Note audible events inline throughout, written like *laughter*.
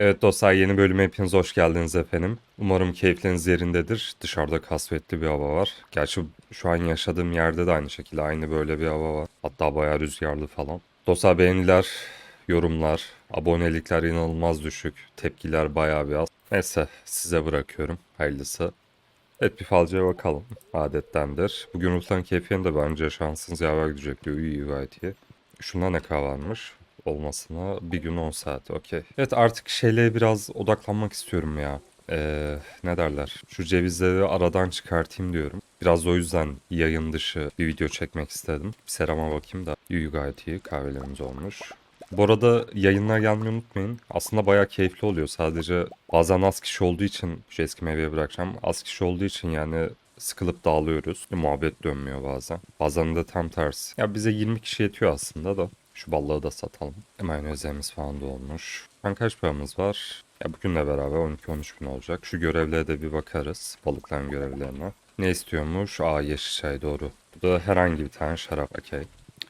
Evet dostlar yeni bölüme hepiniz hoş geldiniz efendim. Umarım keyifleriniz yerindedir. Dışarıda kasvetli bir hava var. Gerçi şu an yaşadığım yerde de aynı şekilde aynı böyle bir hava var. Hatta bayağı rüzgarlı falan. Dostlar beğeniler, yorumlar, abonelikler inanılmaz düşük. Tepkiler bayağı bir az. Neyse size bırakıyorum. Hayırlısı. Evet bir falcaya bakalım. Adettendir. Bugün Ruslan keyfini de bence şansınız yaver gidecek diyor. İyi gayet iyi. Şunda ne kadar varmış? Olmasına bir gün 10 saat. Okey. Evet artık şeylere biraz odaklanmak istiyorum ya. Ee, ne derler? Şu cevizleri aradan çıkartayım diyorum. Biraz o yüzden yayın dışı bir video çekmek istedim. Bir serama bakayım da. İyi gayet iyi. Kahvelerimiz olmuş. Bu arada yayınlar gelmeyi unutmayın. Aslında bayağı keyifli oluyor. Sadece bazen az kişi olduğu için şu eski meyveye bırakacağım. Az kişi olduğu için yani sıkılıp dağılıyoruz. Muhabbet dönmüyor bazen. Bazen de tam tersi. Ya bize 20 kişi yetiyor aslında da. Şu ballığı da satalım. Mayonezlerimiz falan da olmuş. Şu an kaç paramız var? Ya bugünle beraber 12-13 bin olacak. Şu görevlere de bir bakarız. Balıkların görevlerine. Ne istiyormuş? Aa yeşil çay doğru. Bu da herhangi bir tane şarap. Okey.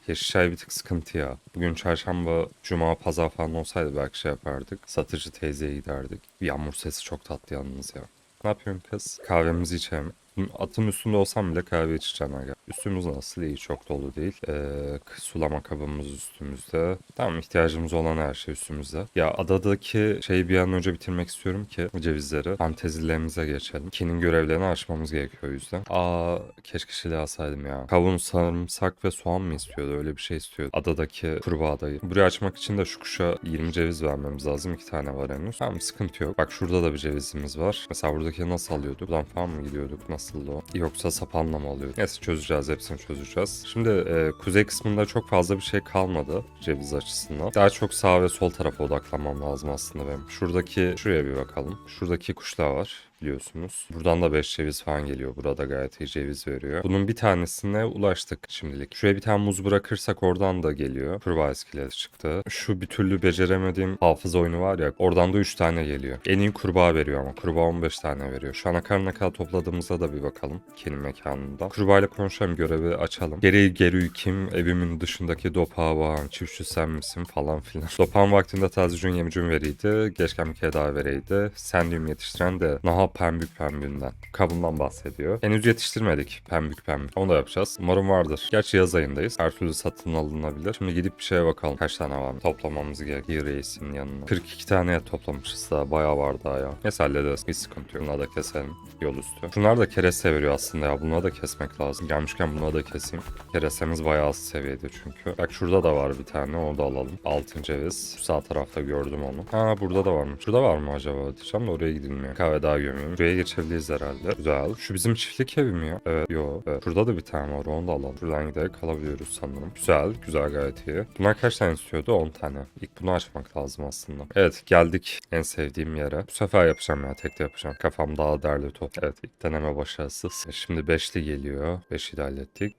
Yeşil çay bir tık sıkıntı ya. Bugün çarşamba, cuma, pazar falan olsaydı belki şey yapardık. Satıcı teyzeye giderdik. Yağmur sesi çok tatlı yalnız ya. Ne yapıyorsun kız? Kahvemizi içelim. Atın üstünde olsam bile kahve içeceğim aga. Üstümüz nasıl? iyi çok dolu değil. Ee, sulama kabımız üstümüzde. Tamam ihtiyacımız olan her şey üstümüzde. Ya adadaki şeyi bir an önce bitirmek istiyorum ki cevizleri. Fantezilerimize geçelim. Kinin görevlerini açmamız gerekiyor o yüzden. Aa keşke şey alsaydım ya. Kavun, sarımsak ve soğan mı istiyordu? Öyle bir şey istiyordu. Adadaki kurbağa dayı. Burayı açmak için de şu kuşa 20 ceviz vermemiz lazım. İki tane var henüz. Tamam sıkıntı yok. Bak şurada da bir cevizimiz var. Mesela buradaki nasıl alıyorduk? Buradan falan mı gidiyorduk? Nasıldı o? Yoksa sapanla mı alıyorduk? Neyse çözeceğiz. Hepsini çözeceğiz. Şimdi e, kuzey kısmında çok fazla bir şey kalmadı ceviz açısından. Daha çok sağ ve sol tarafa odaklanmam lazım aslında benim. Şuradaki şuraya bir bakalım. Şuradaki kuşlar var biliyorsunuz. Buradan da 5 ceviz falan geliyor. Burada gayet iyi ceviz veriyor. Bunun bir tanesine ulaştık şimdilik. Şuraya bir tane muz bırakırsak oradan da geliyor. Kurbağa iskeleti çıktı. Şu bir türlü beceremediğim hafıza oyunu var ya. Oradan da 3 tane geliyor. En iyi kurbağa veriyor ama. Kurbağa 15 tane veriyor. Şu ana kadar kadar topladığımıza da bir bakalım. Kendi mekanında. Kurbağayla konuşalım. Görevi açalım. Geri geri kim? Evimin dışındaki dopağı bağın. Çiftçi sen misin? Falan filan. Dopağın vaktinde tazicun yemicun veriydi. Geçken bir kere daha vereydi. Sen düğüm yetiştiren de Pembük Pembüğünden. Kabından bahsediyor. Henüz yetiştirmedik Pembük Pembük. Onu da yapacağız. Umarım vardır. Gerçi yaz ayındayız. Her türlü satın alınabilir. Şimdi gidip bir şeye bakalım. Kaç tane var? Toplamamız gerekiyor reisin yanına. 42 tane toplamışız daha. Bayağı var daha ya. Neyse hallederiz. Hiç sıkıntı yok. Bunları da keselim. Yol üstü. Şunlar da kereste veriyor aslında ya. Bunları da kesmek lazım. Gelmişken bunları da keseyim. Keresemiz bayağı az seviyede çünkü. Bak şurada da var bir tane. Onu da alalım. Altın ceviz. Sağ tarafta gördüm onu. Ha burada da varmış. Şurada var mı acaba? Diyeceğim de oraya gidilmiyor. Kahve daha gömüyorum. Şuraya geçebiliriz herhalde. Güzel. Şu bizim çiftlik evi mi ya? Evet. Yo. Evet. Şurada da bir tane var. Onu da alalım. Şuradan giderek kalabiliyoruz sanırım. Güzel. Güzel gayet iyi. Bunlar kaç tane istiyordu? 10 tane. İlk bunu açmak lazım aslında. Evet geldik en sevdiğim yere. Bu sefer yapacağım ya. Tek de yapacağım. Kafam daha derli top. Evet ilk deneme başarısız. Şimdi beşli geliyor. Beşi de hallettik.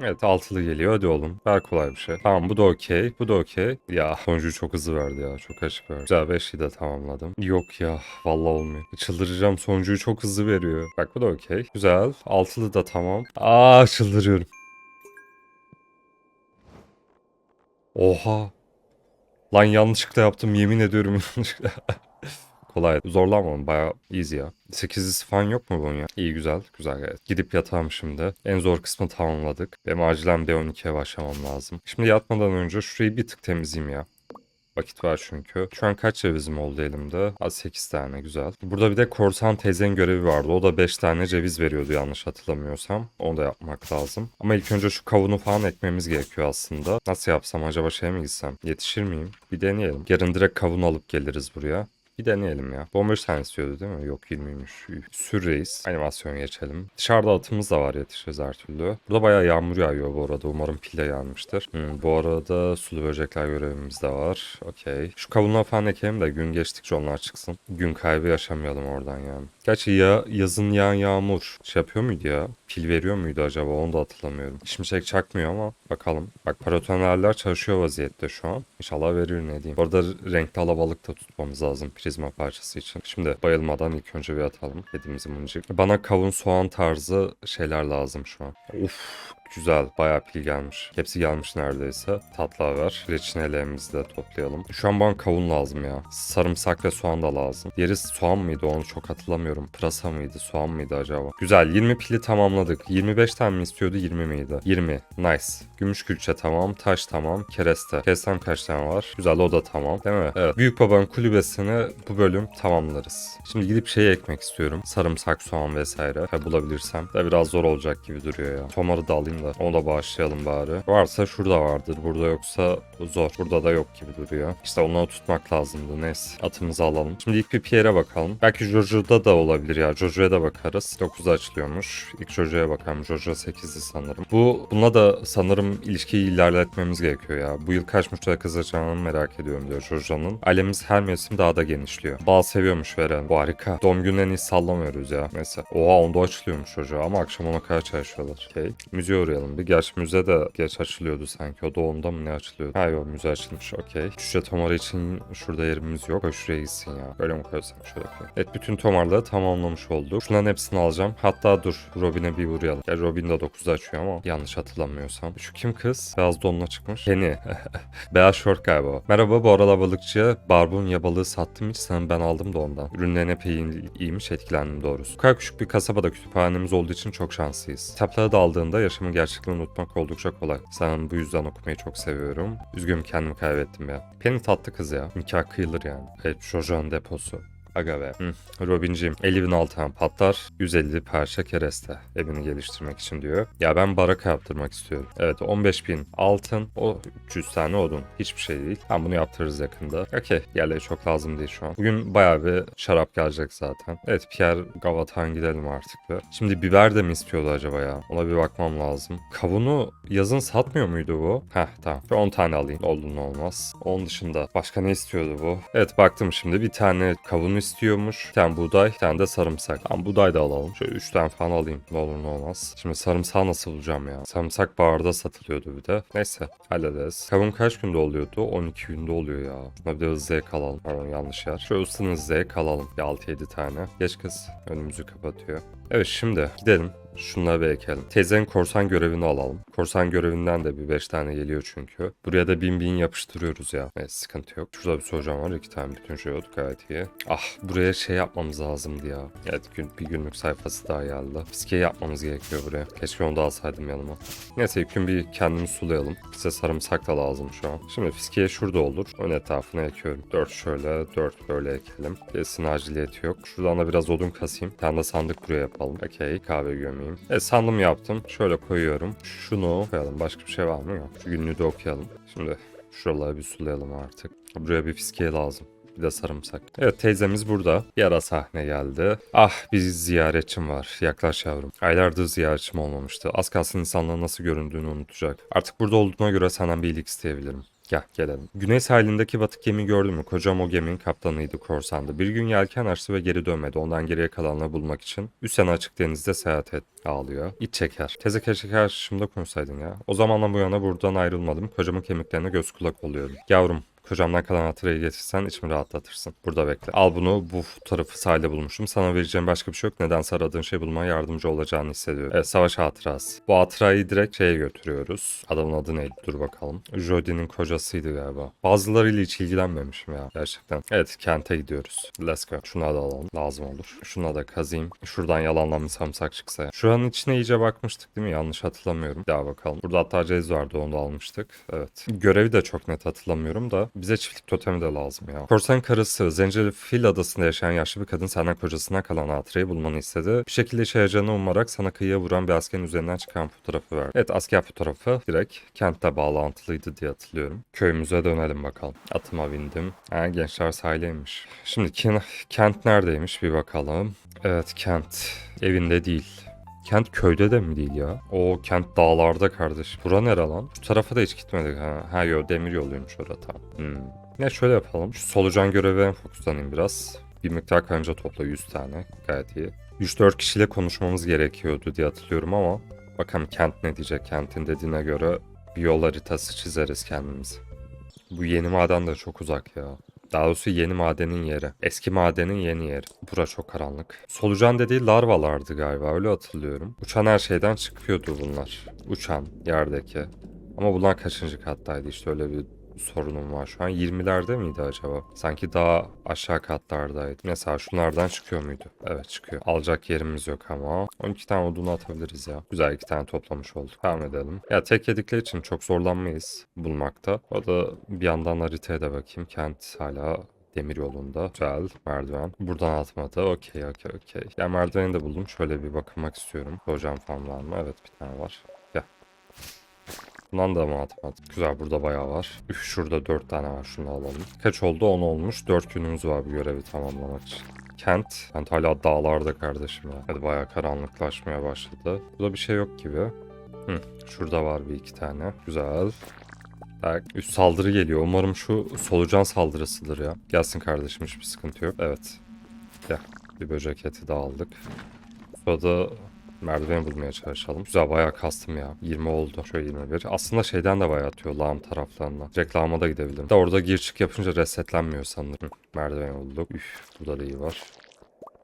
Evet altılı geliyor. Hadi oğlum. Ver kolay bir şey. Tamam bu da okey. Bu da okey. Ya sonuncuyu çok hızlı verdi ya. Çok açık verdi. Güzel beşli de tamamladım. Yok ya. Vallahi olmuyor. Çıldıracağım. Sonuncuyu çok hızlı veriyor. Bak bu da okey. Güzel. Altılı da tamam. Aa çıldırıyorum. Oha. Lan yanlışlıkla yaptım. Yemin ediyorum. *laughs* Kolay. Zorlanmam. Bayağı easy ya. 8'lisi falan yok mu bunun ya? İyi güzel. Güzel gayet. Gidip yatalım şimdi. En zor kısmı tamamladık. Benim acilen B12'ye başlamam lazım. Şimdi yatmadan önce şurayı bir tık temizleyeyim ya. Vakit var çünkü. Şu an kaç cevizim oldu elimde? Az 8 tane güzel. Burada bir de korsan teyzenin görevi vardı. O da 5 tane ceviz veriyordu yanlış hatırlamıyorsam. Onu da yapmak lazım. Ama ilk önce şu kavunu falan ekmemiz gerekiyor aslında. Nasıl yapsam acaba şey mi gitsem? Yetişir miyim? Bir deneyelim. Yarın direkt kavun alıp geliriz buraya. Bir deneyelim ya. Bu 15 tane istiyordu değil mi? Yok 20'ymiş. Sür reis. Animasyon geçelim. Dışarıda atımız da var yetişiriz her türlü. Burada bayağı yağmur yağıyor bu arada. Umarım pil de yağmıştır. Hmm, bu arada sulu böcekler görevimiz de var. Okey. Şu kavunları falan ekelim de gün geçtikçe onlar çıksın. Gün kaybı yaşamayalım oradan yani. Gerçi ya yazın yağan yağmur şey yapıyor muydu ya? Pil veriyor muydu acaba? Onu da hatırlamıyorum. Şimşek çakmıyor ama bakalım. Bak paratonerler çalışıyor vaziyette şu an. İnşallah verir ne diyeyim. Bu arada renkli alabalık da tutmamız lazım prizma parçası için. Şimdi bayılmadan ilk önce bir atalım. Dediğimiz mıncık. Bana kavun soğan tarzı şeyler lazım şu an. Of Güzel. Bayağı pil gelmiş. Hepsi gelmiş neredeyse. Tatlı haber. Reçinelerimizi de toplayalım. Şu an bana kavun lazım ya. Sarımsak ve soğan da lazım. Diğeri soğan mıydı onu çok hatırlamıyorum. Pırasa mıydı? Soğan mıydı acaba? Güzel. 20 pili tamamladık. 25 tane mi istiyordu? 20 miydi? 20. Nice. Gümüş külçe tamam. Taş tamam. Kereste. Kerestem kaç tane var? Güzel o da tamam. Değil mi? Evet. Büyük babanın kulübesini bu bölüm tamamlarız. Şimdi gidip şey ekmek istiyorum. Sarımsak, soğan vesaire. Ha, bulabilirsem. Da biraz zor olacak gibi duruyor ya. Tomarı da alayım da onu da bağışlayalım bari. Varsa şurada vardır. Burada yoksa zor. Burada da yok gibi duruyor. İşte onları tutmak lazımdı. Neyse. Atımızı alalım. Şimdi ilk bir Pierre'e bakalım. Belki Jojo'da da olabilir ya. Jojo'ya da bakarız. 9'da açılıyormuş. İlk Jojo'ya bakalım. Jojo 8'di sanırım. Bu bununla da sanırım ilişkiyi ilerletmemiz gerekiyor ya. Bu yıl kaç müşteri kızacağını merak ediyorum diyor Jojo'nun. Ailemiz her mevsim daha da genişliyor. Bal seviyormuş Veren. Bu harika. Doğum günlerini sallamıyoruz ya. Mesela. Oha onda açılıyormuş Jojo ama akşam ona kadar çalışıyorlar. Okey. Müziğe uğrayalım bir. Gerçi müze de geç açılıyordu sanki. O doğumda mı ne açılıyordu? Ha yok müze açılmış. Okey. Cüce tomarı için şurada yerimiz yok. Koy şuraya gitsin ya. Böyle mi koysam şöyle koy. Evet bütün tomarları tamamlamış olduk. Şunların hepsini alacağım. Hatta dur Robin'e bir uğrayalım. Ya Robin de 9'da açıyor ama yanlış hatırlamıyorsam. Şu kim kız? Beyaz donla çıkmış. Kenny. *laughs* Beyaz şort galiba. Merhaba bu aralar balıkçıya barbunya balığı sattım hiç sanırım ben aldım da ondan. Ürünlerin epey iyi- iyiymiş etkilendim doğrusu. Bu kadar küçük bir kasabada kütüphanemiz olduğu için çok şanslıyız. Kitapları da aldığında yaşamı gerçekten unutmak oldukça kolay. Sanırım bu yüzden okumayı çok seviyorum. Üzgünüm kendimi kaybettim ya. Penny tatlı kız ya. Nikah kıyılır yani. Evet Jojo'nun deposu. Aga be. Hı. Robinciğim 50 bin altın patlar 150 parça kereste evini geliştirmek için diyor. Ya ben baraka yaptırmak istiyorum. Evet 15 bin altın o 300 tane odun. Hiçbir şey değil. Ben bunu yaptırırız yakında. Okey yerleri çok lazım değil şu an. Bugün bayağı bir şarap gelecek zaten. Evet Pierre Gavatan gidelim artık be. Şimdi biber de mi istiyordu acaba ya? Ona bir bakmam lazım. Kavunu yazın satmıyor muydu bu? Heh tamam. Bir 10 tane alayım. Oldu ne olmaz. Onun dışında başka ne istiyordu bu? Evet baktım şimdi bir tane kavunu istiyormuş. Bir tane buğday, bir tane de sarımsak. Tamam buğday da alalım. Şöyle 3 tane falan alayım. Ne olur ne olmaz. Şimdi sarımsağı nasıl bulacağım ya? Sarımsak barda satılıyordu bir de. Neyse hallederiz. Kavun kaç günde oluyordu? 12 günde oluyor ya. Şuna bir de hızlı ek alalım. Pardon yanlış yer. Şöyle ustunun hızlı ek alalım. Bir 6-7 tane. Geç kız. Önümüzü kapatıyor. Evet şimdi gidelim. Şunları bir ekelim. Teyzenin korsan görevini alalım. Korsan görevinden de bir 5 tane geliyor çünkü. Buraya da bin bin yapıştırıyoruz ya. Evet sıkıntı yok. Şurada bir soracağım var. iki tane bütün şey oldu gayet iyi. Ah buraya şey yapmamız lazımdı ya. Evet gün, bir günlük sayfası daha geldi. Fiske yapmamız gerekiyor buraya. Keşke onu da alsaydım yanıma. Neyse ilk gün bir kendimizi sulayalım. Bize sarımsak da lazım şu an. Şimdi fiskeye şurada olur. Ön etrafına ekiyorum. 4 şöyle 4 böyle ekelim. Kesin aciliyeti yok. Şuradan da biraz odun kasayım. Bir tane de sandık buraya yapalım. Okey kahve gömeyim. Evet sandım yaptım. Şöyle koyuyorum. Şunu koyalım. Başka bir şey var mı? Yok. Şu günlüğü de okuyalım. Şimdi şuraları bir sulayalım artık. Buraya bir fiskiye lazım. Bir de sarımsak. Evet teyzemiz burada. Bir ara sahne geldi. Ah bir ziyaretçim var. Yaklaş yavrum. Aylardır ziyaretçim olmamıştı. Az kalsın insanların nasıl göründüğünü unutacak. Artık burada olduğuna göre senden bir iyilik isteyebilirim. Gel gelelim. Güney sahilindeki batık gemi gördün mü? Kocam o geminin kaptanıydı korsandı. Bir gün yelken açtı ve geri dönmedi. Ondan geriye kalanları bulmak için yana açık denizde seyahat et. Ağlıyor. İç çeker. Teze keşke karşımda konuşsaydın ya. O zamandan bu yana buradan ayrılmadım. Kocamın kemiklerine göz kulak oluyorum. Yavrum Kocamdan kalan hatırayı getirsen içimi rahatlatırsın. Burada bekle. Al bunu bu fotoğrafı sahilde bulmuştum. Sana vereceğim başka bir şey yok. Nedense aradığın şey bulmaya yardımcı olacağını hissediyorum. Evet savaş hatırası. Bu hatırayı direkt şeye götürüyoruz. Adamın adı neydi? Dur bakalım. Jodie'nin kocasıydı galiba. Bazılarıyla hiç ilgilenmemişim ya gerçekten. Evet kente gidiyoruz. Let's go. Şuna da alalım. Lazım olur. Şuna da kazıyım. Şuradan yalandan bir samsak çıksa ya. Şuranın içine iyice bakmıştık değil mi? Yanlış hatırlamıyorum. Daha bakalım. Burada hatta ceviz vardı onu da almıştık. Evet. Görevi de çok net hatırlamıyorum da bize çiftlik totemi de lazım ya. Korsan karısı Zencefil adasında yaşayan yaşlı bir kadın senden kocasına kalan hatırayı bulmanı istedi. Bir şekilde işe umarak sana kıyıya vuran bir askerin üzerinden çıkan fotoğrafı verdi. Evet asker fotoğrafı direkt kentle bağlantılıydı diye hatırlıyorum. Köyümüze dönelim bakalım. Atıma bindim. Ha, gençler sahileymiş. Şimdi kent neredeymiş bir bakalım. Evet kent evinde değil. Kent köyde de mi değil ya? O kent dağlarda kardeş. Bura nere lan? Şu tarafa da hiç gitmedik ha. Ha yo demir yoluymuş orada tamam. Hmm. Ya şöyle yapalım. Şu solucan görevine fokuslanayım biraz. Bir miktar karınca topla 100 tane. Gayet iyi. 3-4 kişiyle konuşmamız gerekiyordu diye hatırlıyorum ama bakalım kent ne diyecek. Kentin dediğine göre bir yol haritası çizeriz kendimize. Bu yeni maden de çok uzak ya. Daha doğrusu yeni madenin yeri. Eski madenin yeni yeri. Bura çok karanlık. Solucan dediği larvalardı galiba öyle hatırlıyorum. Uçan her şeyden çıkıyordu bunlar. Uçan yerdeki. Ama bunlar kaçıncı kattaydı işte öyle bir sorunum var. Şu an 20'lerde miydi acaba? Sanki daha aşağı katlardaydı. Mesela şunlardan çıkıyor muydu? Evet çıkıyor. Alacak yerimiz yok ama. 12 tane odunu atabiliriz ya. Güzel iki tane toplamış olduk. Devam edelim. Ya tek yedikleri için çok zorlanmayız bulmakta. O da bir yandan haritaya da bakayım. Kent hala demir yolunda. Güzel. Merdiven. Buradan atmadı. Okey okey okey. Ya merdiveni de buldum. Şöyle bir bakınmak istiyorum. Hocam falan var mı? Evet bir tane var. Bundan da mı atmadık? Güzel burada bayağı var. Üf şurada 4 tane var şunu alalım. Kaç oldu? 10 olmuş. 4 günümüz var bu görevi tamamlamak için. Kent. Kent hala dağlarda kardeşim ya. Hadi bayağı karanlıklaşmaya başladı. Burada bir şey yok gibi. Hı, şurada var bir iki tane. Güzel. Bak üst saldırı geliyor. Umarım şu solucan saldırısıdır ya. Gelsin kardeşim hiçbir sıkıntı yok. Evet. Gel. Bir böcek eti de aldık. Sonra merdiven bulmaya çalışalım. Güzel bayağı kastım ya. 20 oldu. Şöyle 21. Aslında şeyden de bayağı atıyor lağım taraflarından. Direkt lağıma da gidebilirim. De orada gir çık yapınca resetlenmiyor sanırım. Merdiven bulduk. Üf burada da iyi var.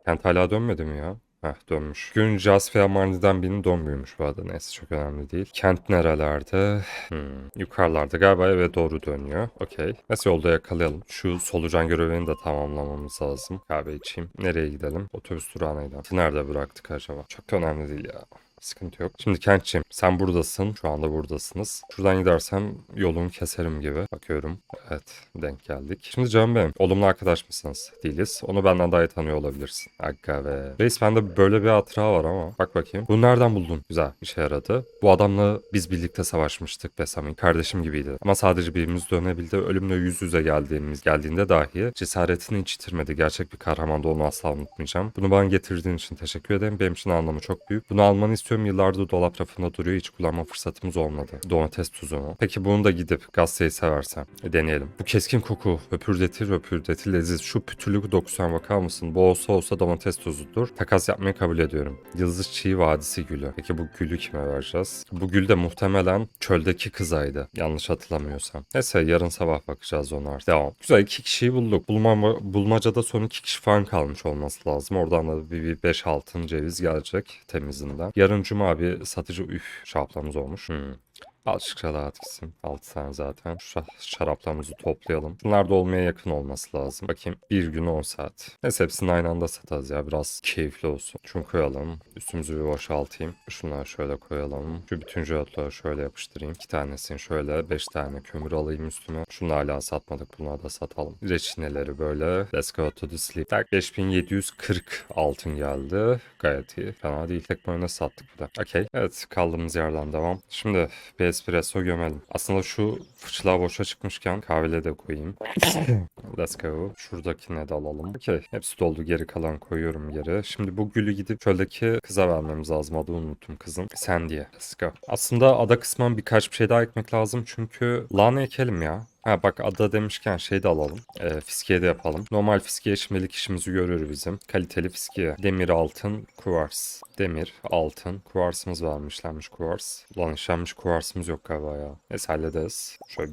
Kent hala dönmedi mi ya? Heh dönmüş. Gün Jas veya Marni'den birinin doğum günüymüş bu arada. Neyse çok önemli değil. Kent nerelerde? Hmm. Yukarılarda galiba eve doğru dönüyor. Okey. Neyse yolda yakalayalım. Şu solucan görevini de tamamlamamız lazım. Kahve içeyim. Nereye gidelim? Otobüs durağına gidelim. Nerede bıraktık acaba? Çok da önemli değil ya. Sıkıntı yok. Şimdi Kent'ciğim sen buradasın. Şu anda buradasınız. Şuradan gidersem yolumu keserim gibi. Bakıyorum. Evet denk geldik. Şimdi canım benim. Olumlu arkadaş mısınız? Değiliz. Onu benden daha iyi tanıyor olabilirsin. Aga be. Reis bende böyle bir hatıra var ama. Bak bakayım. Bunu nereden buldun? Güzel. işe yaradı. Bu adamla biz birlikte savaşmıştık Besami. Kardeşim gibiydi. Ama sadece birimiz dönebildi. Ölümle yüz yüze geldiğimiz geldiğinde dahi cesaretini hiç yitirmedi. Gerçek bir kahramandı onu asla unutmayacağım. Bunu bana getirdiğin için teşekkür ederim. Benim için anlamı çok büyük. Bunu almanı istiyorum. Yıllardır dolap rafında duruyor. Hiç kullanma fırsatımız olmadı. Domates tuzunu. Peki bunu da gidip gazeteyi seversen. E, deneyelim. Bu keskin koku. Öpürdetir öpürdetir leziz. Şu pütürlük dokusuna bakar mısın? Bu olsa olsa domates tuzudur. Takas yapmayı kabul ediyorum. Yıldız Çiğ Vadisi gülü. Peki bu gülü kime vereceğiz? Bu gül de muhtemelen çöldeki kızaydı. Yanlış hatırlamıyorsam. Neyse yarın sabah bakacağız ona. Devam. Güzel iki kişiyi bulduk. Bulma, bulmacada son iki kişi falan kalmış olması lazım. Oradan da bir, bir 5 altın ceviz gelecek temizinden. Yarın cuma bir satıcı üf şaplamız olmuş. Hmm. Azıcık rahat gitsin. 6 tane zaten. Şu şaraplarımızı toplayalım. Bunlar da olmaya yakın olması lazım. Bakayım bir gün 10 saat. Neyse hepsini aynı anda satarız ya. Biraz keyifli olsun. Şunu koyalım. Üstümüzü bir boşaltayım. Şunları şöyle koyalım. Şu bütün jölotları şöyle yapıştırayım. İki tanesini şöyle. Beş tane kömür alayım üstüme. Şunu hala satmadık. Bunları da satalım. Reçineleri böyle. Let's go to the sleep. Tak 5740 altın geldi. Gayet iyi. Fena değil. Tek boyuna sattık bir de. Okey. Evet kaldığımız yerden devam. Şimdi espresso gömelim. Aslında şu fıçılar boşa çıkmışken kahvele de koyayım. *coughs* Let's go. Şuradakine de alalım. Okey. Hepsi doldu. Geri kalan koyuyorum geri. Şimdi bu gülü gidip çöldeki kıza vermemiz lazım. Adını unuttum kızın. Sen diye. Let's go. Aslında ada kısmına birkaç bir şey daha ekmek lazım. Çünkü lahana ekelim ya. Ha bak ada demişken şey de alalım. E, fiskiye de yapalım. Normal fiskiye şimdilik işimizi görür bizim. Kaliteli fiskiye. Demir, altın, kuvars. Demir, altın, kuvarsımız var mı işlenmiş kuvars? Ulan işlenmiş kuvarsımız yok galiba ya. Neyse hallederiz. Şöyle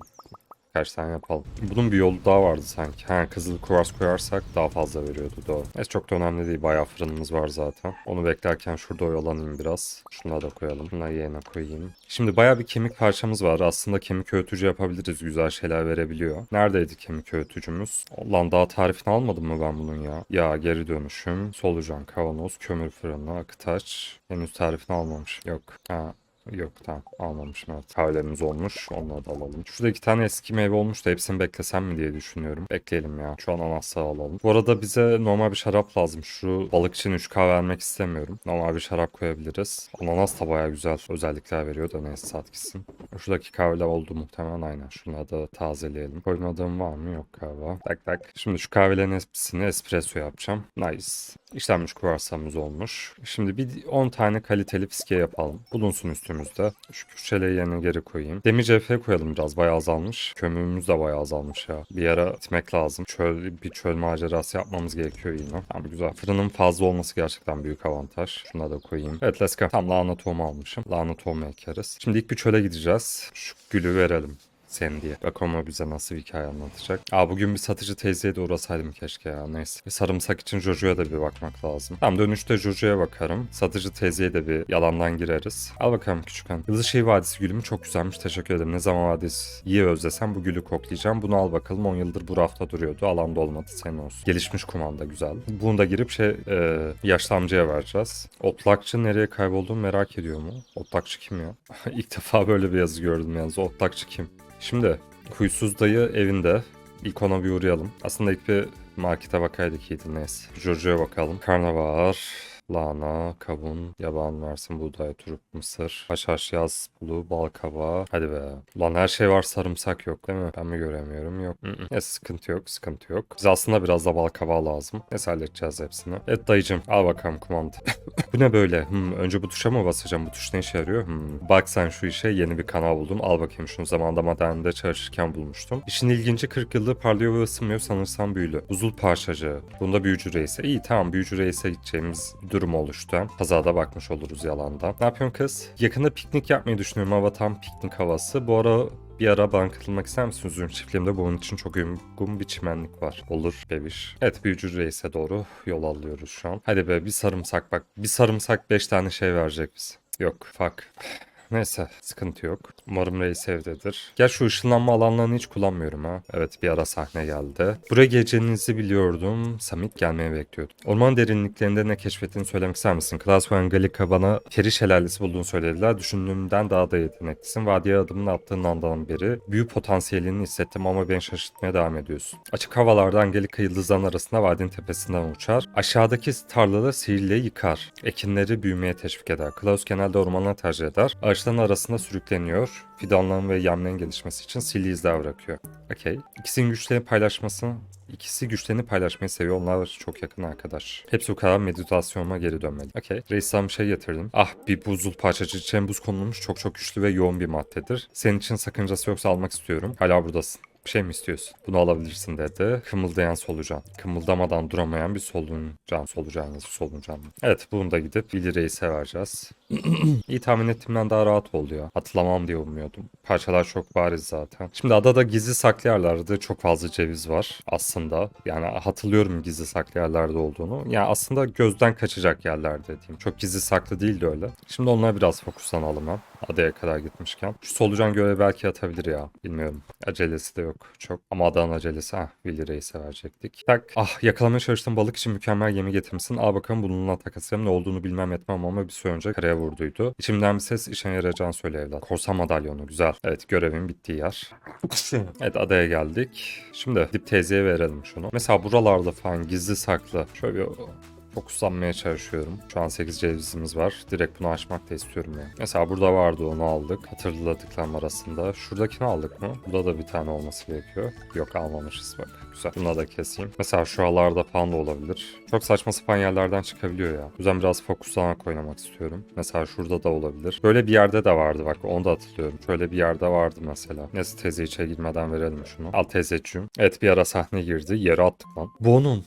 Kaç yapalım. Bunun bir yolu daha vardı sanki. Ha kızıl kuvars koyarsak daha fazla veriyordu doğru. Neyse çok da önemli değil. Bayağı fırınımız var zaten. Onu beklerken şurada oyalanayım biraz. Şunları da koyalım. Bunları yerine koyayım. Şimdi bayağı bir kemik parçamız var. Aslında kemik öğütücü yapabiliriz. Güzel şeyler verebiliyor. Neredeydi kemik öğütücümüz? Lan daha tarifini almadım mı ben bunun ya? Ya geri dönüşüm, solucan, kavanoz, kömür fırını, akıtaç. Henüz tarifini almamış. Yok. Ha Yok tamam almamışım evet. Kahvelerimiz olmuş onları da alalım. Şurada iki tane eski meyve olmuş da hepsini beklesem mi diye düşünüyorum. Bekleyelim ya. Şu an anahtarı alalım. Bu arada bize normal bir şarap lazım. Şu balık için 3K vermek istemiyorum. Normal bir şarap koyabiliriz. Ananas da baya güzel özellikler veriyor da neyse saat gitsin. Şuradaki kahveler oldu muhtemelen aynen. Şunları da tazeleyelim. Koymadığım var mı? Yok galiba. Tak tak. Şimdi şu kahvelerin hepsini espresso yapacağım. Nice. İşlenmiş kuvarsamız olmuş. Şimdi bir 10 tane kaliteli fiske yapalım. Bulunsun üstümüzde. Şu kürçeleyi yerine geri koyayım. Demir cevher koyalım biraz. Bayağı azalmış. Kömürümüz de bayağı azalmış ya. Bir ara gitmek lazım. Çöl, bir çöl macerası yapmamız gerekiyor yine. Ama güzel. Fırının fazla olması gerçekten büyük avantaj. Şuna da koyayım. Evet let's go. Tam lahana tohumu almışım. Lahana tohumu ekeriz. Şimdi ilk bir çöle gideceğiz. Şu gülü verelim. Sen diye. Bakalım o bize nasıl bir hikaye anlatacak. Aa bugün bir satıcı teyzeye de uğrasaydım keşke ya neyse. Ve sarımsak için Jojo'ya da bir bakmak lazım. Tamam dönüşte Jojo'ya bakarım. Satıcı teyzeye de bir yalandan gireriz. Al bakalım küçük hanım. Yıldızşehir Vadisi gülümü çok güzelmiş teşekkür ederim. Ne zaman vadisi iyi özlesem bu gülü koklayacağım. Bunu al bakalım 10 yıldır bu rafta duruyordu. Alanda olmadı senin olsun. Gelişmiş kumanda güzel. Bunu da girip şey e, yaşlı vereceğiz. Otlakçı nereye kaybolduğunu merak ediyor mu? Otlakçı kim ya? *laughs* İlk defa böyle bir yazı gördüm yalnız. Otlakçı kim? Şimdi Huysuz dayı evinde. İlk ona bir uğrayalım. Aslında ilk bir markete bakaydık iyiydi neyse. Jojo'ya bakalım. Karnabahar, lahana, kavun, yaban versin, buğday, turp, mısır, haşhaş, yaz, bulu, bal kabağı. Hadi be. Lan her şey var sarımsak yok değil mi? Ben mi göremiyorum? Yok. Hı hı. Neyse sıkıntı yok, sıkıntı yok. Bize aslında biraz da bal kabağı lazım. Neyse halledeceğiz hepsini. Evet dayıcım al bakalım kumanda. *laughs* bu ne böyle? Hmm, önce bu tuşa mı basacağım? Bu tuş ne işe yarıyor? Hmm. Bak sen şu işe yeni bir kanal buldum. Al bakayım şunu zamanında madende çalışırken bulmuştum. İşin ilginci 40 yıldır parlıyor ve ısınmıyor sanırsam büyülü. Buzul parçacığı. Bunda büyücü reise. İyi tamam büyücü reise gideceğimiz durum oluştu. Kazada bakmış oluruz yalandan. Ne yapıyorsun kız? Yakında piknik yapmayı düşünüyorum. Hava tam piknik havası. Bu ara bir ara bana katılmak ister misin? Üzüm çiftliğimde bunun için çok uygun bir çimenlik var. Olur bebiş. Evet büyücü reise doğru yol alıyoruz şu an. Hadi be bir sarımsak bak. Bir sarımsak 5 tane şey verecek bize. Yok fuck. Neyse sıkıntı yok. Umarım reis evdedir. Gel şu ışınlanma alanlarını hiç kullanmıyorum ha. Evet bir ara sahne geldi. Buraya geleceğinizi biliyordum. Samit gelmeye bekliyordum. Orman derinliklerinde ne keşfettiğini söylemek ister misin? Klaus ve Angelika bana peri şelalesi bulduğunu söylediler. Düşündüğümden daha da yeteneklisin. Vadiye adımını attığın andan beri büyük potansiyelini hissettim ama beni şaşırtmaya devam ediyorsun. Açık havalarda Angelika yıldızların arasında vadinin tepesinden uçar. Aşağıdaki tarlaları sihirle yıkar. Ekinleri büyümeye teşvik eder. Klaus genelde ormanları tercih eder. Ağaçların arasında sürükleniyor. Fidanların ve yemlerin gelişmesi için sihirli izler bırakıyor. Okey. İkisinin güçlerini paylaşmasını İkisi güçlerini paylaşmayı seviyor. Onlar çok yakın arkadaş. Hepsi bu kadar meditasyonuma geri dönmeli. Okey. Reis sana bir şey getirdim. Ah bir buzul parçacığı için buz konulmuş çok çok güçlü ve yoğun bir maddedir. Senin için sakıncası yoksa almak istiyorum. Hala buradasın. Bir şey mi istiyorsun? Bunu alabilirsin dedi. Kımıldayan solucan. Kımıldamadan duramayan bir soluncan. Solucan nasıl solucan? Evet bunu da gidip Billy Reis'e vereceğiz. *clears throat* İyi tahmin ettiğimden daha rahat oldu ya. Hatırlamam diye umuyordum. Parçalar çok bariz zaten. Şimdi adada gizli saklı yerlerde çok fazla ceviz var aslında. Yani hatırlıyorum gizli saklı yerlerde olduğunu. Yani aslında gözden kaçacak yerlerde diyeyim. Çok gizli saklı değil de öyle. Şimdi onlara biraz fokuslanalım ha. Adaya kadar gitmişken. Şu solucan görevi belki atabilir ya. Bilmiyorum. Acelesi de yok çok. Ama adanın acelesi. Ah Willy Reis'e verecektik. Tak. Ah yakalamaya çalıştığım balık için mükemmel yemi getirmişsin. Al bakalım bununla takasıyım ne olduğunu bilmem etmem ama bir süre önce karaya vurduydu. İçimden bir ses işe yarayacağını söyle evlat. Korsan madalyonu güzel. Evet görevin bittiği yer. evet adaya geldik. Şimdi dip teyzeye verelim şunu. Mesela buralarda falan gizli saklı. Şöyle bir fokuslanmaya çalışıyorum. Şu an 8 cevizimiz var. Direkt bunu açmak da istiyorum ya. Mesela burada vardı onu aldık. Hatırladıklarım arasında. Şuradakini aldık mı? Burada da bir tane olması gerekiyor. Yok almamışız bak. Güzel. Bunu da keseyim. Mesela şu alarda falan da olabilir. Çok saçma sapan yerlerden çıkabiliyor ya. O yüzden biraz fokuslanarak oynamak istiyorum. Mesela şurada da olabilir. Böyle bir yerde de vardı bak onu da hatırlıyorum. Şöyle bir yerde vardı mesela. Neyse teyze içeri girmeden verelim şunu. Al teyzeciğim. Evet bir ara sahne girdi. Yere attık lan. Bu onun.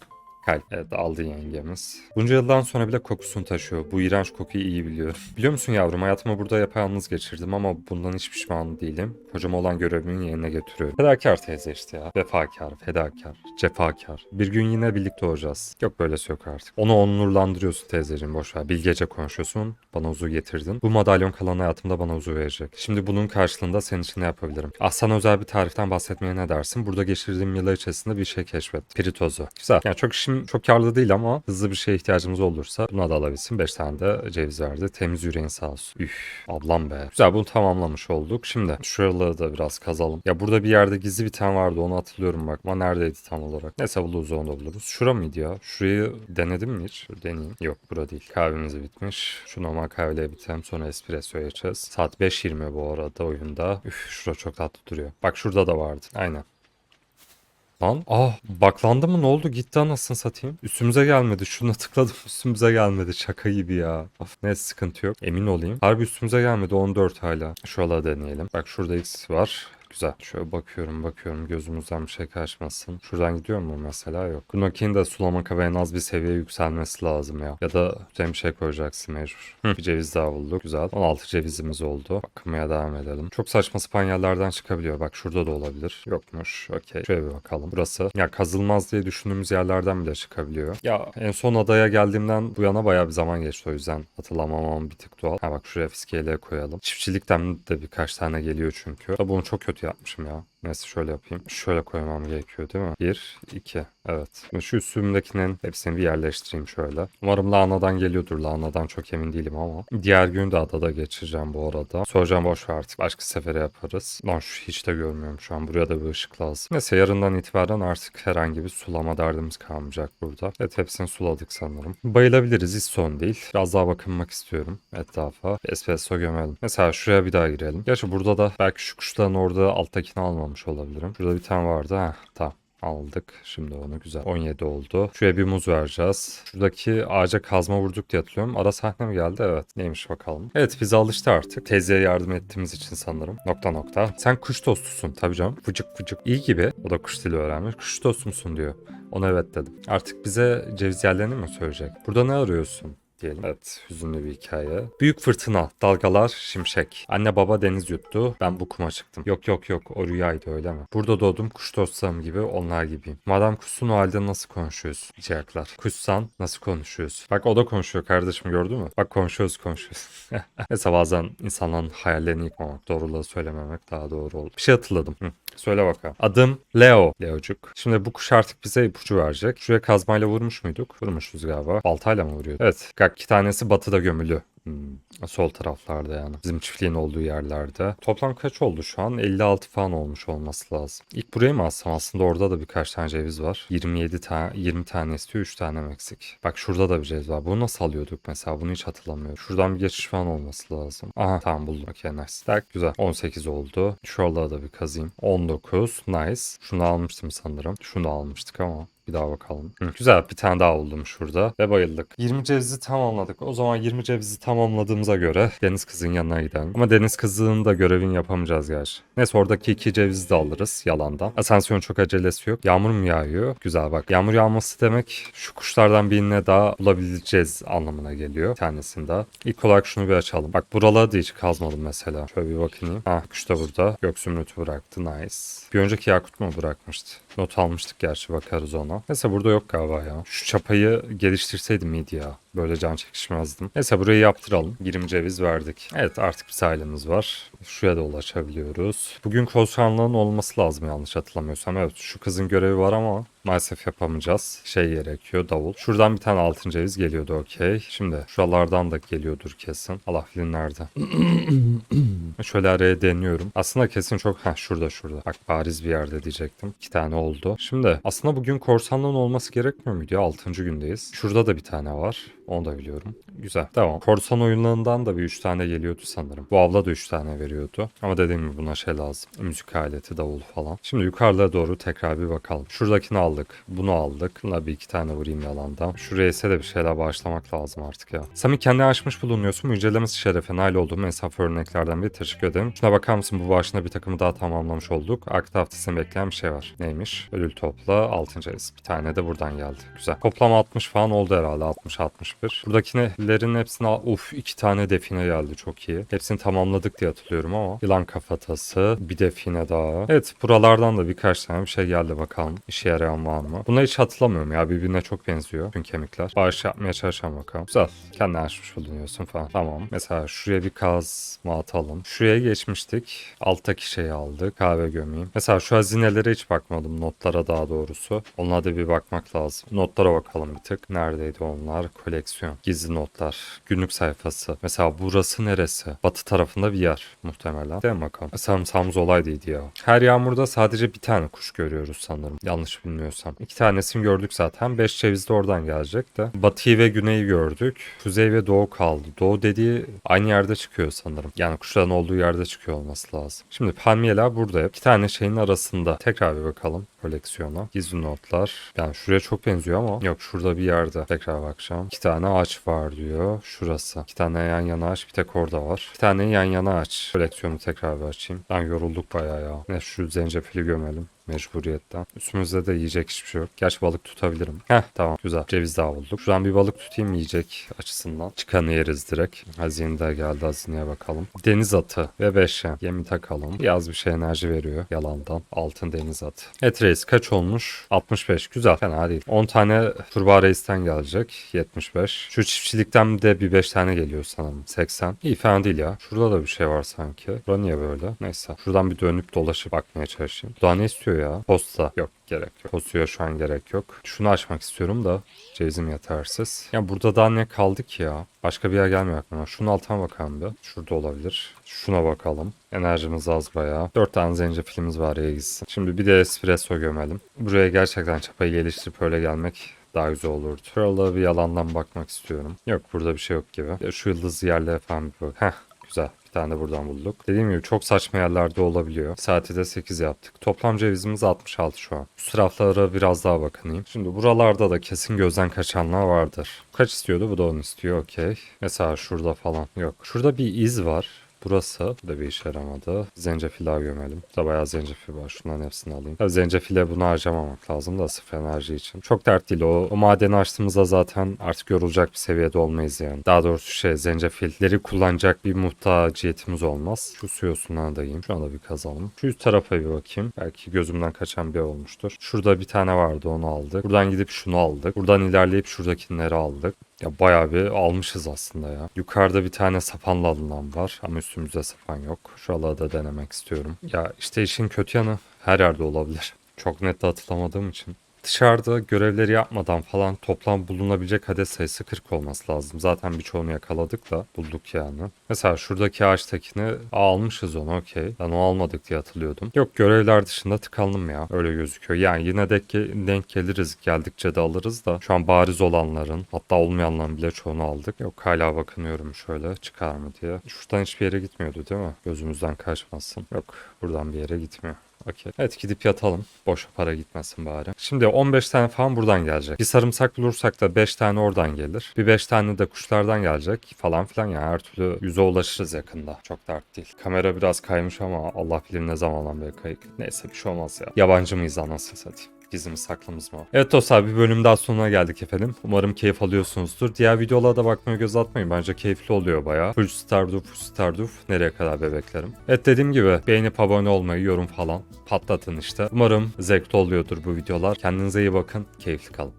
Kalp. Evet aldı yengemiz. Bunca yıldan sonra bile kokusunu taşıyor. Bu iğrenç kokuyu iyi biliyorum. Biliyor musun yavrum hayatımı burada yapayalnız geçirdim ama bundan hiç pişman değilim. Kocama olan görevimin yerine getiriyorum. Fedakar teyze işte ya. Vefakar, fedakar, cefakar. Bir gün yine birlikte olacağız. Yok böylesi yok artık. Onu onurlandırıyorsun teyzeciğim boşver. Bilgece konuşuyorsun. Bana huzur getirdin. Bu madalyon kalan hayatımda bana huzur verecek. Şimdi bunun karşılığında senin için ne yapabilirim? Ah sana özel bir tariften bahsetmeye ne dersin? Burada geçirdiğim yıllar içerisinde bir şey keşfet. Piritozu. Güzel. Yani çok işim çok karlı değil ama hızlı bir şeye ihtiyacımız olursa buna da alabilsin. 5 tane de ceviz verdi. Temiz yüreğin sağ olsun. Üf ablam be. Güzel bunu tamamlamış olduk. Şimdi şuraları da biraz kazalım. Ya burada bir yerde gizli bir tane vardı onu hatırlıyorum bak. Ama neredeydi tam olarak? Neyse buluruz onu da buluruz. Şura mıydı ya? Şurayı denedim mi hiç? Deneyeyim. Yok bura değil. Kahvemiz bitmiş. Şu normal kahveyle bitelim sonra espresso içeceğiz. Saat 5.20 bu arada oyunda. Üf şura çok tatlı duruyor. Bak şurada da vardı. Aynen. Lan ah baklandı mı ne oldu gitti anasını satayım. Üstümüze gelmedi şuna tıkladım *laughs* üstümüze gelmedi şaka gibi ya. Of, ne sıkıntı yok emin olayım. Harbi üstümüze gelmedi 14 hala. Şuraları deneyelim. Bak şurada X var. Güzel. Şöyle bakıyorum bakıyorum gözümüzden bir şey kaçmasın. Şuradan gidiyor mu mesela? Yok. Kunoki'nin de sulama kabı en az bir seviye yükselmesi lazım ya. Ya da bir şey koyacaksın mecbur. Bir ceviz daha bulduk. Güzel. 16 cevizimiz oldu. Bakmaya devam edelim. Çok saçma sapan yerlerden çıkabiliyor. Bak şurada da olabilir. Yokmuş. Okey. Şöyle bir bakalım. Burası ya kazılmaz diye düşündüğümüz yerlerden bile çıkabiliyor. Ya en son adaya geldiğimden bu yana bayağı bir zaman geçti o yüzden hatırlamamam bir tık doğal. Ha bak şuraya fiskiyeliğe koyalım. Çiftçilikten de birkaç tane geliyor çünkü. Da bunu çok kötü yapmışım ya. Neyse şöyle yapayım. Şöyle koymam gerekiyor değil mi? Bir, iki. Evet. Şimdi şu üstümdekinin hepsini bir yerleştireyim şöyle. Umarım Lana'dan geliyordur. Lana'dan çok emin değilim ama. Diğer gün de adada geçireceğim bu arada. Soracağım boş ver artık. Başka sefere yaparız. Lan şu hiç de görmüyorum şu an. Buraya da bir ışık lazım. Neyse yarından itibaren artık herhangi bir sulama derdimiz kalmayacak burada. Evet hepsini suladık sanırım. Bayılabiliriz. Hiç sorun değil. Biraz daha bakınmak istiyorum etrafa. Espresso gömelim. Mesela şuraya bir daha girelim. Gerçi burada da belki şu kuşların orada alttakini almamış olabilirim. Şurada bir tane vardı. Heh, tamam. Aldık. Şimdi onu güzel. 17 oldu. Şuraya bir muz vereceğiz. Şuradaki ağaca kazma vurduk diye hatırlıyorum. Ara sahne mi geldi? Evet. Neymiş bakalım. Evet bize alıştı artık. Teyzeye yardım ettiğimiz için sanırım. Nokta nokta. Sen kuş tostusun tabii canım. Vıcık vıcık. İyi gibi. O da kuş dili öğrenmiş. Kuş tostu musun diyor. Ona evet dedim. Artık bize ceviz yerlerini mi söyleyecek? Burada ne arıyorsun? Diyelim. Evet hüzünlü bir hikaye. Büyük fırtına, dalgalar, şimşek. Anne baba deniz yuttu, ben bu kuma çıktım. Yok yok yok o rüyaydı öyle mi? Burada doğdum kuş dostlarım gibi onlar gibiyim. Madem kuşsun o halde nasıl konuşuyoruz? Diyecekler. Kuşsan nasıl konuşuyoruz? Bak o da konuşuyor kardeşim gördün mü? Bak konuşuyoruz konuşuyoruz. *laughs* Mesela bazen insanların hayallerini yıkmamak, doğruları söylememek daha doğru olur. Bir şey hatırladım. Hı. Söyle bakalım. Adım Leo. Leocuk. Şimdi bu kuş artık bize ipucu verecek. Şuraya kazmayla vurmuş muyduk? Vurmuşuz galiba. Baltayla mı vuruyor? Evet. Bak iki tanesi batıda gömülü. Hmm, sol taraflarda yani. Bizim çiftliğin olduğu yerlerde. Toplam kaç oldu şu an? 56 falan olmuş olması lazım. İlk buraya mı alsam? Aslında orada da birkaç tane ceviz var. 27 tane, 20 tane istiyor, 3 tane Meksik. Bak şurada da bir ceviz var. Bunu nasıl alıyorduk mesela? Bunu hiç hatırlamıyorum. Şuradan bir geçiş falan olması lazım. Aha tamam buldum. Okay nice. Tak güzel. 18 oldu. Şurada da bir kazayım. 19. Nice. Şunu almıştım sanırım. Şunu almıştık ama. Bir daha bakalım. Hı, güzel bir tane daha buldum şurada ve bayıldık. 20 cevizi tamamladık. O zaman 20 cevizi tamamladığımıza göre Deniz Kızı'nın yanına gidelim. Ama Deniz Kızı'nın da görevini yapamayacağız gerçi. Neyse oradaki iki cevizi de alırız yalandan. Asansörün çok acelesi yok. Yağmur mu yağıyor? Güzel bak. Yağmur yağması demek şu kuşlardan birine daha bulabileceğiz anlamına geliyor. Bir tanesini daha. İlk olarak şunu bir açalım. Bak buraları da hiç kazmadım mesela. Şöyle bir bakayım. Ah kuş da burada. Göksümrütü bıraktı. Nice. Bir önceki Yakut mu bırakmıştı? Not almıştık gerçi bakarız ona. Neyse burada yok galiba ya. Şu çapayı geliştirseydim iyiydi ya. Böyle can çekişmezdim. Neyse burayı yaptıralım. 20 ceviz verdik. Evet artık bir sahilimiz var. Şuraya da ulaşabiliyoruz. Bugün korsanlığın olması lazım yanlış hatırlamıyorsam. Evet şu kızın görevi var ama maalesef yapamayacağız. Şey gerekiyor davul. Şuradan bir tane altın ceviz geliyordu okey. Şimdi şuralardan da geliyordur kesin. Allah bilir nerede. *coughs* Şöyle araya deniyorum. Aslında kesin çok... ha şurada şurada. Bak bariz bir yerde diyecektim. İki tane oldu. Şimdi aslında bugün korsanlığın olması gerekmiyor muydu ya? 6. gündeyiz. Şurada da bir tane var. Onu da biliyorum. Güzel. Tamam. Korsan oyunlarından da bir 3 tane geliyordu sanırım. Bu avla da 3 tane veriyordu. Ama dediğim gibi buna şey lazım. Müzik aleti, davul falan. Şimdi yukarıda doğru tekrar bir bakalım. Şuradakini aldık. Bunu aldık. Buna bir iki tane vurayım yalandan. Şuraya ise de bir şeyler bağışlamak lazım artık ya. Sami kendi açmış bulunuyorsun. Mücadelemesi şerefe nail olduğum mesafe örneklerden bir teşekkür ederim. Şuna bakar mısın? Bu bağışında bir takımı daha tamamlamış olduk. Arka tarafta seni bekleyen bir şey var. Neymiş? Ödül topla. Altıncı ayız. Bir tane de buradan geldi. Güzel. Toplam 60 falan oldu herhalde. 60-61. Buradakilerin hepsine uf iki tane define geldi. Çok iyi. Hepsini tamamladık diye hatırlıyorum ama. Yılan kafatası. Bir define daha. Evet buralardan da birkaç tane bir şey geldi bakalım. İşe yarayan var mı? Bunları hiç hatırlamıyorum ya. Birbirine çok benziyor. Tüm kemikler. Bağış yapmaya çalışalım bakalım. Güzel. Kendini açmış bulunuyorsun falan. Tamam. Mesela şuraya bir kazma atalım. Şuraya geçmiştik. Alttaki şeyi aldık. Kahve gömeyim. Mesela şu hazinelere hiç bakmadım. Notlara daha doğrusu. Onlara da bir bakmak lazım. Notlara bakalım bir tık. Neredeydi onlar? Koleksiyon. Gizli notlar. Günlük sayfası. Mesela burası neresi? Batı tarafında bir yer muhtemelen. Değil mi bakalım? Sarımsağımız olaydıydı ya. Her yağmurda sadece bir tane kuş görüyoruz sanırım. Yanlış bilmiyorsam. İki tanesini gördük zaten. Beş ceviz de oradan gelecek de. Batıyı ve güneyi gördük. Kuzey ve doğu kaldı. Doğu dediği aynı yerde çıkıyor sanırım. Yani kuşların olduğu yerde çıkıyor olması lazım. Şimdi palmiyeler burada. İki tane şeyin arasında. Tekrar bir bakalım. Koleksiyona. Gizli notlar. Yani şuraya çok benziyor ama yok şurada bir yerde. Tekrar bakacağım. İki tane ağaç var diyor. Şurası. İki tane yan yana ağaç bir tek orada var. Bir tane yan yana ağaç. Koleksiyonu tekrar bir açayım. Ben yorulduk bayağı ya. Ne şu zencefili gömelim mecburiyetten. Üstümüzde de yiyecek hiçbir şey yok. Gerçi balık tutabilirim. Heh tamam güzel. Ceviz daha bulduk. Şuradan bir balık tutayım yiyecek açısından. Çıkanı yeriz direkt. Hazine de geldi hazineye bakalım. Deniz atı ve beşe. Yemi takalım. Yaz bir şey enerji veriyor yalandan. Altın deniz atı. Et reis kaç olmuş? 65. Güzel. Fena değil. 10 tane turba reisten gelecek. 75. Şu çiftçilikten de bir 5 tane geliyor sanırım. 80. İyi fena değil ya. Şurada da bir şey var sanki. Bura niye böyle? Neyse. Şuradan bir dönüp dolaşıp bakmaya çalışayım. Daha ne istiyor ya? Posta. Yok gerek yok. Postuya şu an gerek yok. Şunu açmak istiyorum da cevizim yetersiz. Ya burada daha ne kaldı ki ya? Başka bir yer gelmiyor aklıma. Şunun altına bakalım bir. Şurada olabilir. Şuna bakalım. Enerjimiz az bayağı. 4 tane zencefilimiz var ya gitsin. Şimdi bir de espresso gömelim. Buraya gerçekten çapayı geliştirip öyle gelmek daha güzel olurdu. Şurada bir yalandan bakmak istiyorum. Yok burada bir şey yok gibi. Ya şu yıldız yerlere falan bir bak. Heh güzel. Bir tane de buradan bulduk. Dediğim gibi çok saçma yerlerde olabiliyor. Saati de 8 yaptık. Toplam cevizimiz 66 şu an. Şu taraflara biraz daha bakınayım. Şimdi buralarda da kesin gözden kaçanlar vardır. Kaç istiyordu? Bu da 10 istiyor. Okey. Mesela şurada falan. Yok. Şurada bir iz var. Burası Bu da bir işe yaramadı. Zencefil daha gömelim. Burada bayağı zencefil var. Şunların hepsini alayım. Tabii zencefile bunu harcamamak lazım da sırf enerji için. Çok dert değil. O, o madeni açtığımızda zaten artık yorulacak bir seviyede olmayız yani. Daha doğrusu şey zencefilleri kullanacak bir muhtaciyetimiz olmaz. Şu su yosunlarına da yiyeyim. Şuna da bir kazalım. Şu üst tarafa bir bakayım. Belki gözümden kaçan bir olmuştur. Şurada bir tane vardı onu aldık. Buradan gidip şunu aldık. Buradan ilerleyip şuradakileri aldık. Ya bayağı bir almışız aslında ya. Yukarıda bir tane sapanla alınan var ama üstümüzde sapan yok. Şuraları da denemek istiyorum. Ya işte işin kötü yanı her yerde olabilir. Çok net de hatırlamadığım için. Dışarıda görevleri yapmadan falan toplam bulunabilecek adet sayısı 40 olması lazım. Zaten birçoğunu yakaladık da bulduk yani. Mesela şuradaki ağaçtakini almışız onu okey. Ben o almadık diye hatırlıyordum. Yok görevler dışında tıkandım ya. Öyle gözüküyor. Yani yine denk, denk geliriz. Geldikçe de alırız da. Şu an bariz olanların hatta olmayanların bile çoğunu aldık. Yok hala bakınıyorum şöyle çıkar mı diye. Şuradan hiçbir yere gitmiyordu değil mi? Gözümüzden kaçmasın. Yok buradan bir yere gitmiyor. Okey. Evet gidip yatalım. Boşa para gitmesin bari. Şimdi 15 tane falan buradan gelecek. Bir sarımsak bulursak da 5 tane oradan gelir. Bir 5 tane de kuşlardan gelecek falan filan ya. Her türlü yüze ulaşırız yakında. Çok dert değil. Kamera biraz kaymış ama Allah bilir ne zamandan beri kayık. Neyse bir şey olmaz ya. Yabancı mıyız anasını satayım. Gizimiz saklımız mı? Evet dostlar bir bölüm daha sonuna geldik efendim. Umarım keyif alıyorsunuzdur. Diğer videolara da bakmaya göz atmayın. Bence keyifli oluyor bayağı. Full Stardew, Full Stardew. Nereye kadar bebeklerim? Evet dediğim gibi beğenip abone olmayı, yorum falan patlatın işte. Umarım zevkli oluyordur bu videolar. Kendinize iyi bakın. Keyifli kalın.